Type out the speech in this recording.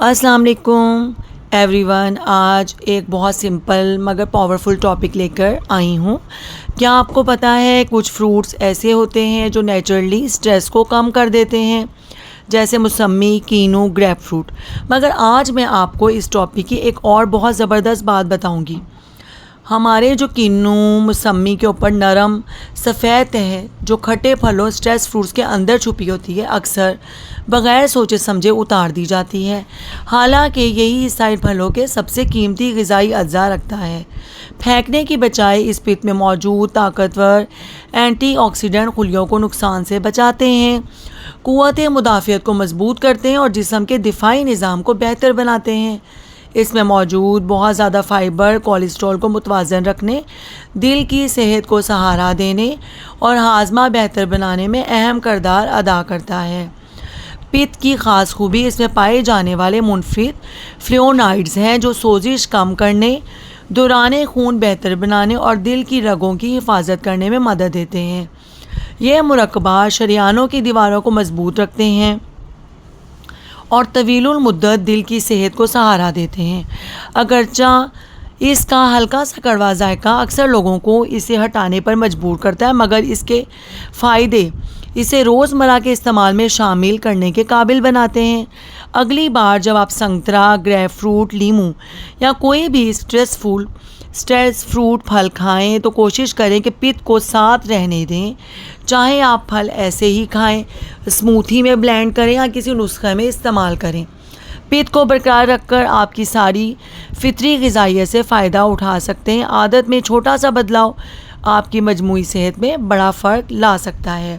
السلام علیکم every one آج ایک بہت سمپل مگر پاورفل ٹاپک لے کر آئی ہوں۔ کیا آپ کو پتہ ہے کچھ فروٹس ایسے ہوتے ہیں جو نیچرلی اسٹریس کو کم کر دیتے ہیں؟ جیسے موسمی، کینو گریپ فروٹ مگر آج میں آپ کو اس ٹاپک کی ایک اور بہت زبردست بات بتاؤں گی۔ ہمارے جو کینو موسمی کے اوپر نرم سفید ہے، جو کھٹے پھلوں اسٹریس فروٹس کے اندر چھپی ہوتی ہے، اکثر بغیر سوچے سمجھے اتار دی جاتی ہے۔ حالانکہ یہی سائڈ پھلوں کے سب سے قیمتی غذائی اجزاء رکھتا ہے۔ پھینکنے کی بجائے اس پت میں موجود طاقتور اینٹی آکسیڈنٹ خلیوں کو نقصان سے بچاتے ہیں۔ قوت مدافعت کو مضبوط کرتے ہیں اور جسم کے دفاعی نظام کو بہتر بناتے ہیں۔ اس میں موجود بہت زیادہ فائبر کولیسٹرول کو متوازن رکھنے، دل کی صحت کو سہارا دینے اور ہاضمہ بہتر بنانے میں اہم کردار ادا کرتا ہے۔ پت کی خاص خوبی اس میں پائے جانے والے منفرد فلیونائڈز ہیں جو سوزش کم کرنے دوران خون بہتر بنانے اور دل کی رگوں کی حفاظت کرنے میں مدد دیتے ہیں۔ یہ مرکبات شریانوں کی دیواروں کو مضبوط رکھتے ہیں۔ اور طویل المدت دل کی صحت کو سہارا دیتے ہیں۔ اگرچہ اس کا ہلکا سا کڑوا ذائقہ اکثر لوگوں کو اسے ہٹانے پر مجبور کرتا ہے، مگر اس کے فائدے اسے روز مرہ کے استعمال میں شامل کرنے کے قابل بناتے ہیں۔ اگلی بار جب آپ سنگترا، گریپ فروٹ، لیمو یا کوئی بھی اسٹریس فول اسٹریس فروٹ پھل کھائیں تو کوشش کریں کہ پت کو ساتھ رہنے دیں۔ چاہے آپ پھل ایسے ہی کھائیں اسموتھی میں بلینڈ کریں یا کسی نسخے میں استعمال کریں۔ پت کو برقرار رکھ کر آپ کی ساری فطری غذائیت سے فائدہ اٹھا سکتے ہیں۔ عادت میں چھوٹا سا بدلاؤ آپ کی مجموعی صحت میں بڑا فرق لا سکتا ہے۔